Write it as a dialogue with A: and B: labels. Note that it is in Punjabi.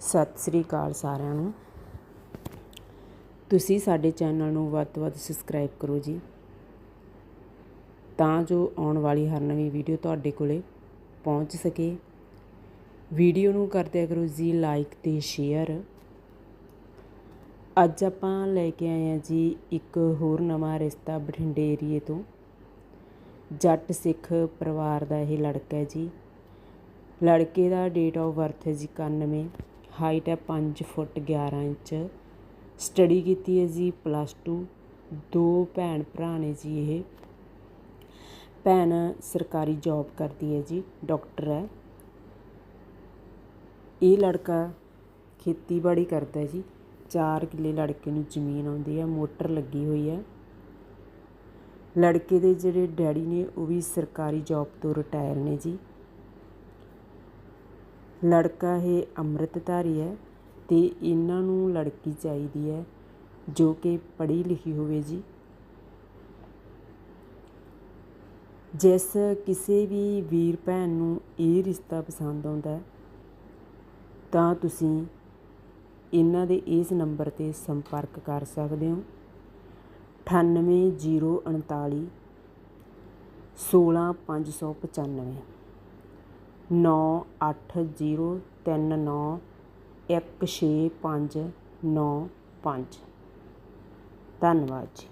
A: ਸਤਿ ਸ੍ਰੀ ਅਕਾਲ ਸਾਰਿਆਂ ਨੂੰ। ਤੁਸੀਂ ਸਾਡੇ ਚੈਨਲ ਨੂੰ ਵੱਧ ਤੋਂ ਵੱਧ ਸਬਸਕ੍ਰਾਈਬ ਕਰੋ ਜੀ। ਤਾਂ ਜੋ ਆਉਣ ਵਾਲੀ ਹਰ ਨਵੀਂ ਵੀਡੀਓ ਤੁਹਾਡੇ ਕੋਲੇ ਪਹੁੰਚ ਸਕੇ। ਵੀਡੀਓ ਨੂੰ ਕਰਦਿਆ ਕਰੋ ਜੀ ਲਾਈਕ ਤੇ ਸ਼ੇਅਰ ਅੱਜ ਆਪਾਂ ਲੈ ਕੇ ਆਏ ਹਾਂ ਜੀ ਇੱਕ ਹੋਰ ਨਵਾਂ ਰਿਸ਼ਤਾ ਬਠਿੰਡੇ ਏਰੀਏ ਤੋਂ। ਜੱਟ ਸਿੱਖ ਪਰਿਵਾਰ ਦਾ ਇਹ ਲੜਕਾ ਹੈ ਜੀ। ਲੜਕੇ ਦਾ ਡੇਟ ਆਫ ਬਰਥ ਹੈ ਜੀ 91 ਹਾਈਟ ਹੈ 5 ਫੁੱਟ 11 ਇੰਚ। ਸਟੱਡੀ ਕੀਤੀ ਹੈ ਜੀ ਪਲੱਸ 2 ਦੋ ਭੈਣ ਭਰਾ ਨੇ ਜੀ ਇਹ। ਭੈਣ ਸਰਕਾਰੀ ਜੌਬ ਕਰਦੀ ਹੈ ਜੀ, ਡਾਕਟਰ ਹੈ। ਇਹ ਲੜਕਾ ਖੇਤੀਬਾੜੀ ਕਰਦਾ ਹੈ ਜੀ। 4 ਕਿੱਲੇ ਲੜਕੇ ਨੂੰ ਜ਼ਮੀਨ ਆਉਂਦੀ ਹੈ, ਮੋਟਰ ਲੱਗੀ ਹੋਈ ਹੈ। ਲੜਕੇ ਦੇ ਜਿਹੜੇ ਡੈਡੀ ਨੇ, ਉਹ ਵੀ ਸਰਕਾਰੀ ਜੌਬ ਤੋਂ ਰਿਟਾਇਰ ਨੇ ਜੀ। ਲੜਕਾ ਇਹ ਅੰਮ੍ਰਿਤਧਾਰੀ ਹੈ ਅਤੇ ਇਹਨਾਂ ਨੂੰ ਲੜਕੀ ਚਾਹੀਦੀ ਹੈ, ਜੋ ਕਿ ਪੜ੍ਹੀ ਲਿਖੀ ਹੋਵੇ ਜੀ। ਜਿਸ ਕਿਸੇ ਵੀ ਵੀਰ ਭੈਣ ਨੂੰ ਇਹ ਰਿਸ਼ਤਾ ਪਸੰਦ ਆਉਂਦਾ ਤਾਂ ਤੁਸੀਂ ਇਹਨਾਂ ਦੇ ਇਸ ਨੰਬਰ ਤੇ ਸੰਪਰਕ ਕਰ ਸਕਦੇ ਹੋ। 98039 16595 9803916595 ਧੰਨਵਾਦ ਜੀ।